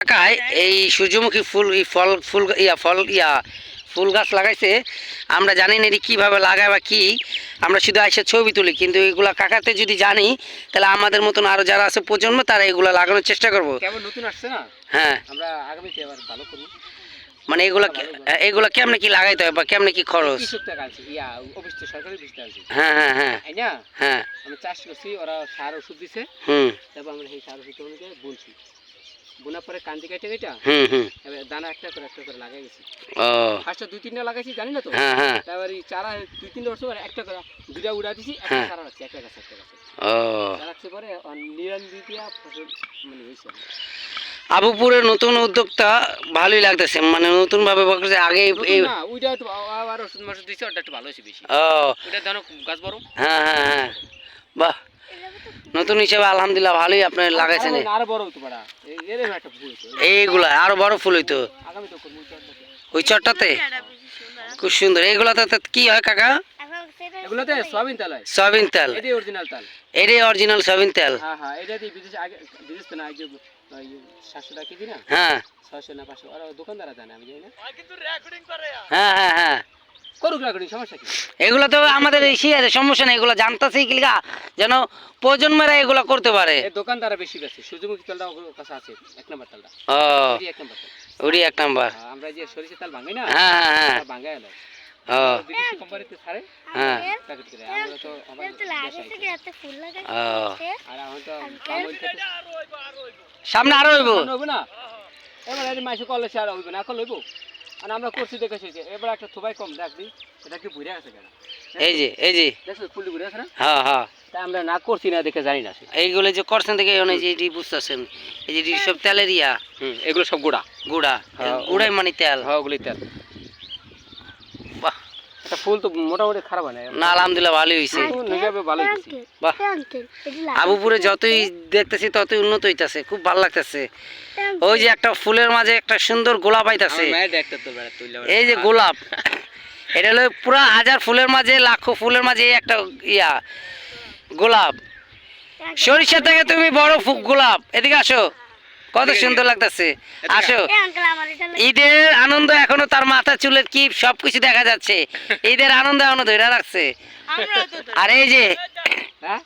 কাকায় এই সূর্যমুখী ফুল এই ফল ফুল ইয়া ফল ইয়া ফুল গাছ লাগাইছে। আমরা জানি না এটি কীভাবে লাগায় বা কী। আমরা শুধু এসে ছবি তুলি কিন্তু এগুলা কাকাতে যদি জানি তাহলে আমাদের মতন আরও যারা আছে প্রজন্ম তারা এগুলো লাগানোর চেষ্টা করব। নতুন আসছে না? হ্যাঁ। আমরা আগামীতে এবার ভালো করব। মানে এগুলা এগুলা কেমনে কি লাগাইতে হয় বা কেমনে কি খরচ? হ্যাঁ হ্যাঁ হ্যাঁ। হ্যাঁ। আমি চাষ করছি ওরা সার ওষুধ দিছে। হুম। তারপর আমরা সেই সার ওষুধ বুনছি। বোনার পরে কান্দি কেটে কেটে হুম হুম। দানা একটা করে একটা করে লাগাই গেছি ও। ফার্স্টে দুই তিনটা লাগাইছি জানি না তো? হ্যাঁ হ্যাঁ। তারপর চারা দুই তিনটা বছর পরে একটা করে দুটা উড়া দিছি একটা হ্যাঁ। চারা রাখছি একটা গাছ একটা গাছে। ও। রাখছি পরে দিয়ে ফসল মানে হয়েছে। আবুপুরের নতুন উদ্যোক্তা ভালোই লাগতেছে মানে নতুন ভাবে বলছে আগে এই- ওইটা একটু আবার ওষুধ মশুদ দিছে ওটা একটু ভালো হয়েছে বেশি। ও। জানো গাছ বড়। হ্যাঁ হ্যাঁ হ্যাঁ। বাহ। নতুন হিসেবে আলহামদুলিল্লাহ ভালোই আপনি লাগাইছেন আরো- বড় হতে এইগুলা আরও বড় ফুল হইতো। ওই চটটাতে? খুব সুন্দর। এইগুলাতে কি হয় কাকা? এগুলোতে সয়াবিন তেল হয়। সয়াবিন তেল। এটাই অরিজিনাল তেল। এটাই অরিজিনাল সয়াবিন তেল। হ্যাঁ হ্যাঁ এটা দিয়ে বিদেশে আগে বিদেশ না এই সাতশো টাকা কেজি না? হ্যাঁ। ছয়শো না পাঁচশো। আর দোকানদারা জানে আমি জানি না। হ্যাঁ হ্যাঁ হ্যাঁ। করুক রাখুন সমস্যা কি? এগুলো তো আমাদের এই শিয়ারে সমস্যা নেই এগুলো জানতেছি কি যেন প্রজন্মেরা এগুলো করতে পারে। এই দোকানদারা বেশি বেশি সূর্যমুখী তেলটা ওর কাছে আছে এক নম্বর তেলটা। ও এক নম্বর ওরি এক নাম্বার। আমরা যে সরিষা তেল ভাঙাই না হ্যাঁ হ্যাঁ হ্যাঁ। ভাঙাই এলো বিদেশি কোম্পানিতে ছাড়ে হ্যাঁ। প্যাকেট করে আমরা তো আমার দেশে আছে। আর এখন তো সামনে আরও হইব। হইবো না? এবার এই মাসে কলে আর হইবে না এখন লইবো? আর আমরা করছি দেখে যে এবার একটা থুবাই কম দেখবি এটা কি বুড়ে আছে কেন এই যে এই যে। দেখছ ফুলটি বুড়ে আছে না? হ্যাঁ হ্যাঁ। তা আমরা না করছি না দেখে জানি না এইগুলো যে করছেন দেখে অনেক যে এটি বুঝতেছেন। এই যে সব তেলের ইয়া। হুম এগুলো সব গুড়া। গুড়া হ্যাঁ, গুড়াই মানে তেল। হ্যাঁ ওগুলি তেল। ফুল তো মোটামুটি খারাপ হয় না। না আলহামদুলিল্লাহ ভালোই হয়েছে। ফুল হিসাবে ভালো হয়েছে। বাহ। আবুপুরে যতই দেখতেছি ততই উন্নত হইতাছে খুব ভালো লাগতেছে। ওই যে একটা ফুলের মাঝে একটা সুন্দর গোলাপ আইতাছে। এই যে গোলাপ এটা হলো পুরা হাজার ফুলের মাঝে লাখো ফুলের মাঝে একটা ইয়া গোলাপ। সরিষা থেকে তুমি বড় গোলাপ এদিকে আসো। কত সুন্দর লাগতেছে। আসো। ঈদের আনন্দ এখনও তার মাথা চুলের কি সবকিছু দেখা যাচ্ছে। ঈদের আনন্দ এখনও ধরে রাখছে। আর এই যে হ্যাঁ?